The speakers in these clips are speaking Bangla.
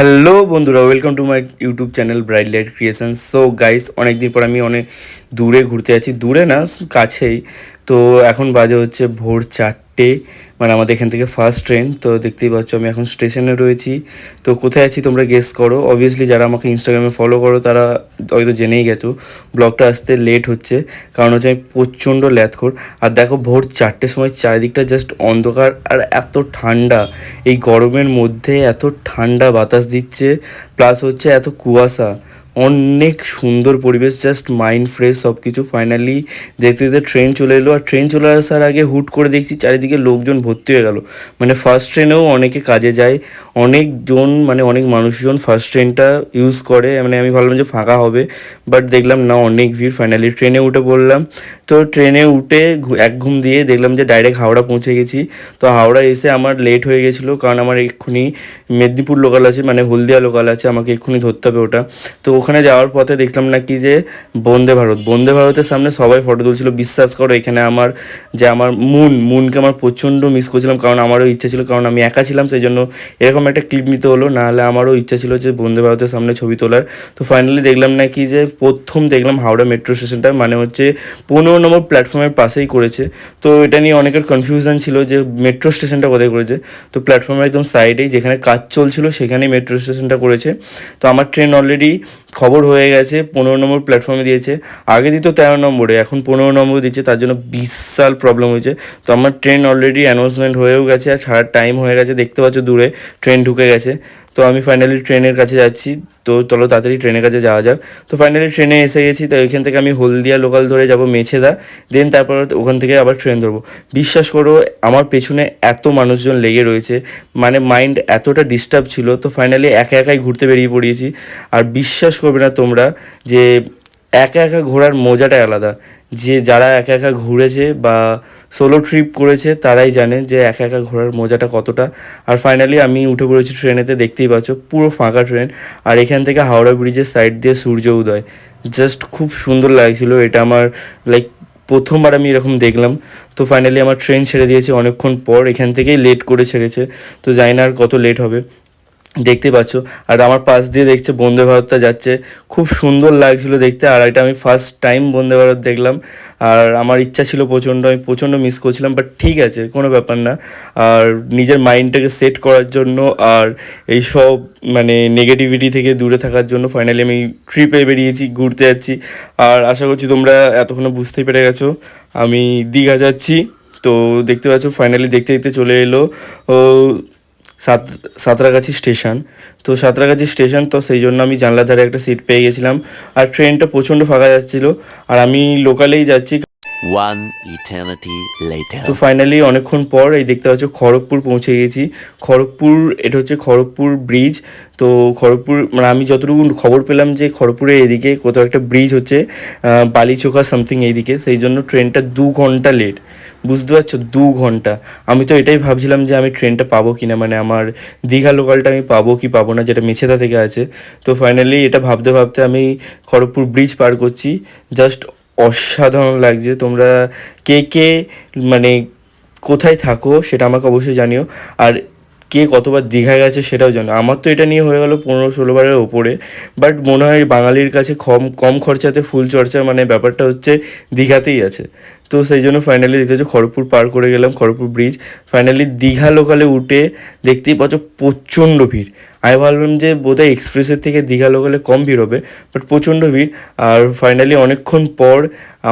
হ্যালো বন্ধুরা welcome to my YouTube channel bright light creation so guys অনেক দিন পর আমি অনেক দূরে ঘুরতে যাচ্ছি। দূরে না, কাছেই। তো, এখন বাজে হচ্ছে ভোর চারটে। মানে আমাদের এখান থেকে ফার্স্ট ট্রেন তো দেখতেই পাচ্ছ আমি এখন স্টেশনে রয়েছি। তো কোথায় আছি তোমরা গেস করো। অবভিয়াসলি যারা আমাকে ইনস্টাগ্রামে ফলো করো, তারা হয়তো জেনেই গেছো, ব্লগটা আসতে লেট হচ্ছে, কারণ হচ্ছে আমি প্রচণ্ড ল্যাথখোর আর দেখো ভোর চারটের সময় চারিদিকটা জাস্ট অন্ধকার আর এত ঠান্ডা। এই গরমের মধ্যে এত ঠান্ডা বাতাস দিচ্ছে প্লাস হচ্ছে এত কুয়াশা। অনেক সুন্দর পরিবেশ জাস্ট মাইন্ড ফ্রেশ সব কিছু ফাইনালি দেখতে দেখতে ট্রেন চলে এলো। আর ট্রেন চলে আসার আগে হুট করে দেখছি চারিদিকে লোকজন ভর্তি হয়ে গেল। মানে ফার্স্ট ট্রেনেও অনেকে কাজে যায়। অনেকজন মানে অনেক মানুষজন ফার্স্ট ট্রেনটা ইউজ করে। মানে আমি ভাবলাম যে ফাঁকা হবে। বাট দেখলাম না, অনেক ভিড়। ফাইনালি ট্রেনে উঠে পড়লাম। তো ট্রেনে উঠে এক ঘুম দিয়ে দেখলাম যে ডাইরেক্ট হাওড়া পৌঁছে গেছি। তো হাওড়া এসে আমার লেট হয়ে গেছিল। কারণ আমার এক্ষুনি মেদিনীপুর লোকাল আছে মানে হলদিয়া লোকাল আছে। আমাকে এক্ষুনি ধরতে হবে ওটা। তো ওখানে যাওয়ার পথে দেখলাম নাকি যে বন্দে ভারত। বন্দে ভারতের সামনে সবাই ফটো তুলছিল। বিশ্বাস করো, এখানে আমার যে আমার মুন, মুনকে আমার প্রচণ্ড মিস করছিলাম, কারণ আমারও ইচ্ছা ছিল, কারণ আমি একা ছিলাম সেই জন্য এরকম একটা ক্লিপ নিতে হলো। নাহলে আমারও ইচ্ছা ছিল যে বন্দে ভারতের সামনে ছবি তোলার। তো ফাইনালি দেখলাম নাকি যে প্রথম দেখলাম হাওড়া মেট্রো স্টেশনটা মানে হচ্ছে পনেরো নম্বর প্ল্যাটফর্মের পাশেই করেছে। তো এটা নিয়ে অনেকের কনফিউশন ছিল যে মেট্রো স্টেশনটা কোথায় করেছে। তো প্ল্যাটফর্মের একদম সাইডেই যেখানে কাজ চলছিল, সেখানেই মেট্রো স্টেশনটা করেছে। তো আমার ট্রেন অলরেডি খবর হয়ে গেছে, পনেরো নম্বর প্ল্যাটফর্মে দিয়েছে। আগে দিত তেরো নম্বরে, এখন পনেরো নম্বর দিচ্ছে, তার জন্য বিশাল প্রবলেম হয়েছে। তো আমার ট্রেন অলরেডি অ্যানাউন্সমেন্ট হয়েও গেছে আর ছাড়ার টাইম হয়ে গেছে, দেখতে পাচ্ছ দূরে ট্রেন ঢুকে গেছে। তো আমি ফাইনালি ট্রেনের কাছে যাচ্ছি। তো চলো তাড়াতাড়ি ট্রেনের কাছে যাওয়া যাক। তো ফাইনালি ট্রেনে এসে গেছি, তো এখান থেকে আমি হলদিয়া লোকাল ধরে যাব, মেছেদা। দেন তারপর ওখান থেকে আবার ট্রেন ধরবো। বিশ্বাস করো, আমার পেছনে এত মানুষজন লেগে রয়েছে মানে মাইন্ড এতটা ডিস্টার্ব ছিল, তো ফাইনালি একা একাই ঘুরতে বেরিয়ে পড়িয়েছি। আর বিশ্বাস করবে না তোমরা যে একা একা ঘোরার মজাটাই আলাদা। যে যারা একা একা ঘুরেছে বা সোলো ট্রিপ করেছে, তারাই জানে যে একা একা ঘোরার মজাটা কতটা। আর ফাইনালি আমি উঠে পড়েছি ট্রেনেতে, দেখতেই পাচ্ছ, পুরো ফাঁকা ট্রেন। আর এখান থেকে হাওড়া ব্রিজের সাইড দিয়ে সূর্য উদয়। জাস্ট খুব সুন্দর লাগছিল, এটা আমার লাইক প্রথমবার আমি এরকম দেখলাম। তো ফাইনালি আমার ট্রেন ছেড়ে দিয়েছে, অনেকক্ষণ পর এখান থেকেই লেট করে ছেড়েছে। তো জানি না আর কত লেট হবে। দেখতে পাচ্ছ। আর আমার পাশ দিয়ে দেখছে বন্দে ভারতটা যাচ্ছে। খুব সুন্দর লাগছিল দেখতে। আর এটা আমি ফার্স্ট টাইম বন্দে ভারত দেখলাম। আর আমার ইচ্ছা ছিল প্রচণ্ড, আমি প্রচণ্ড মিস করছিলাম বাট ঠিক আছে, কোনো ব্যাপার না। আর নিজের মাইন্ডটাকে সেট করার জন্য আর এই সব মানে নেগেটিভিটি থেকে দূরে থাকার জন্য ফাইনালি আমি ট্রিপে বেরিয়েছি, ঘুরতে যাচ্ছি। আর আশা করছি তোমরা এতক্ষণে বুঝতেই পেরে গেছো। আমি দীঘা যাচ্ছি। তো দেখতে পাচ্ছ ফাইনালি দেখতে দেখতে চলে এলো। ও সাত সাঁতরাগাছি স্টেশন। তো সাঁতরাগাছি স্টেশন তো সেই জন্য আমি জানলার ধারে একটা সিট পেয়ে গেছিলাম। আর ট্রেনটা প্রচণ্ড ফাঁকা যাচ্ছিল। আর আমি লোকালেই যাচ্ছি। তো ফাইনালি অনেকক্ষণ পর এই দেখতে পাচ্ছ খড়গপুর পৌঁছে গেছি। খড়গপুর এটা হচ্ছে খড়গপুর ব্রিজ তো খড়গপুর মানে আমি যতটুকু খবর পেলাম যে খড়গপুরের এদিকে কোথাও একটা ব্রিজ হচ্ছে আহ, বালিচোকা সামথিং এইদিকে। সেই জন্য ট্রেনটা দু ঘণ্টা লেট বুঝতে পারছ? দু ঘণ্টা। আমি তো এটাই ভাবছিলাম যে আমি ট্রেনটা পাবো কি না মানে আমার দীঘা লোকালটা আমি পাবো কি পাবো না, যেটা মেছেদা থেকে আছে। তো ফাইনালি এটা ভাবতে ভাবতে আমি খড়গপুর ব্রিজ পার করছি। জাস্ট অসাধারণ লাগছে। তোমরা কে কে মানে কোথায় থাকো সেটা আমাকে অবশ্যই জানিও। আর কে কতবার দীঘা গেছে সেটাও জানো। আমার তো এটা নিয়ে হয়ে গেল পনেরো ষোলো বারের ওপরে। বাট মনে হয় বাঙালির কাছে কম কম খরচাতে ফুল চর্চা মানে ব্যাপারটা হচ্ছে দীঘাতেই আছে। তো সেই জন্য ফাইনালি দেখতে পাচ্ছ খড়গপুর পার করে গেলাম, খড়গপুর ব্রিজ ফাইনালি দীঘা লোকালে উঠে দেখতেই পাচ্ছ প্রচণ্ড ভিড়। আমি ভাবলাম যে বোধহয় এক্সপ্রেসের থেকে দীঘা লোকালে কম ভিড় হবে বাট প্রচণ্ড ভিড়। আর ফাইনালি অনেকক্ষণ পর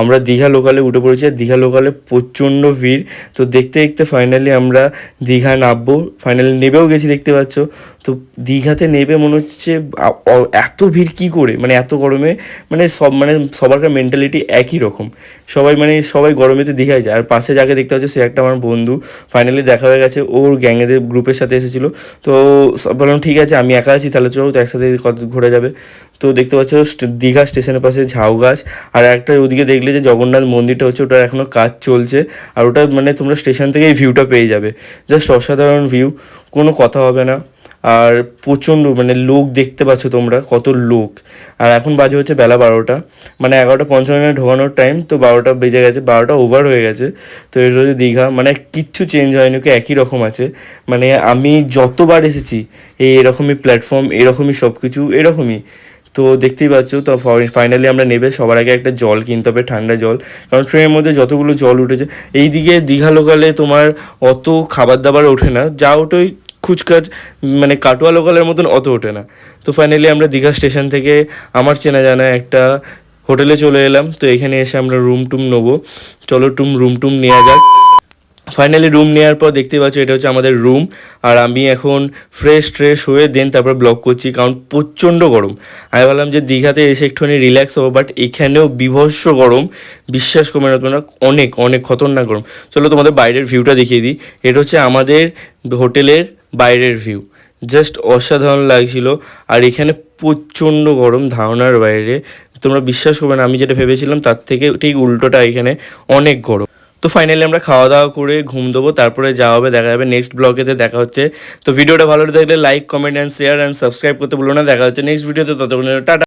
আমরা দীঘা লোকালে উঠে পড়েছি, আর দীঘা লোকালে প্রচণ্ড ভিড়। তো দেখতে দেখতে ফাইনালি আমরা দীঘা নামবো ফাইনালি নেবেও গেছি দেখতে পাচ্ছ। তো দীঘাতে নেবে মনে হচ্ছে এত ভিড় কি করে? মানে এত গরমে মানে সব মানে সবারকার মেন্টালিটি একই রকম। সবাই মানে সবাই গরমেতে দীঘায় যায়। আর পাশে যাকে দেখতে পাচ্ছে, সে একটা আমার বন্ধু। ফাইনালি দেখা হয়ে গেছে, ওর গ্যাংয়েদের গ্রুপের সাথে এসেছিল। তো বললাম, ঠিক আছে, আমি একা আছি, তাহলে চলো তো একসাথে কত ঘোরা যাবে। তো দেখতে পাচ্ছ দীঘা স্টেশনের পাশে ঝাউ গাছ। আর একটা ওদিকে দেখলে যে জগন্নাথ মন্দিরটা হচ্ছে, ওটার এখনও কাজ চলছে। আর ওটা মানে তোমরা স্টেশন থেকেই ভিউটা পেয়ে যাবে। জাস্ট অসাধারণ ভিউ কোনো কথা হবে না। আর প্রচণ্ড মানে লোক দেখতে পাচ্ছ তোমরা, কত লোক। আর এখন বাজে হচ্ছে বেলা বারোটা। মানে এগারোটা পঞ্চান্ন ঢোকানোর টাইম তো বারোটা বেজে গেছে, বারোটা ওভার হয়ে গেছে। তো এটা হচ্ছে দীঘা মানে কিচ্ছু চেঞ্জ হয়নি কি একই রকম আছে। মানে আমি যতবার এসেছি, এই এরকমই প্ল্যাটফর্ম এরকমই সব কিছু এরকমই। তো দেখতেই পাচ্ছ, তো ফাইনালি আমরা নেবে, সবার আগে একটা জল কিনতে হবে, ঠান্ডা জল। কারণ ট্রেনের মধ্যে যতগুলো জল উঠেছে, এইদিকে দীঘা লোকালে তোমার অত খাবার দাবার ওঠে না। যা ওঠে খুচকাচ মানে কাটোয়া লোকালের মতন অত ওঠে না। তো ফাইনালি আমরা দীঘা স্টেশন থেকে আমার চেনা জানা একটা হোটেলে চলে এলাম। তো এখানে এসে আমরা রুম টুম নেব। চলো টুম রুম টুম নেওয়া যাক। ফাইনালি রুম নেওয়ার পর দেখতে পাচ্ছ এটা হচ্ছে আমাদের রুম আর আমি এখন ফ্রেশ ট্রেশ হয়ে দেন তারপর ব্লগ করছি, কারণ প্রচণ্ড গরম। আমি ভাবলাম যে দীঘাতে এসে একটুখানি রিল্যাক্স হব বাট এখানেও বিভৎস গরম। বিশ্বাস করবে না তোমরা, অনেক অনেক খতরনাক গরম। চলো তোমাদের বাইরের ভিউটা দেখিয়ে দিই। এটা হচ্ছে আমাদের হোটেলের বাইরের ভিউ জাস্ট অসাধারণ লাগছিল। আর এখানে প্রচণ্ড গরম, ধারণার বাইরে। তোমরা বিশ্বাস করবে না, আমি যেটা ভেবেছিলাম, তার থেকে ঠিক উল্টোটা এখানে অনেক গরম। তো ফাইনালি আমরা খাওয়া দাওয়া করে ঘুম দেবো, তারপরে যাওয়া হবে দেখা যাবে নেক্সট ব্লগেতে দেখা হচ্ছে। তো ভিডিওটা ভালো লাগলে like comment and share and subscribe করতে বলো না, দেখা হচ্ছে নেক্সট ভিডিওতে ততক্ষণ টাটা।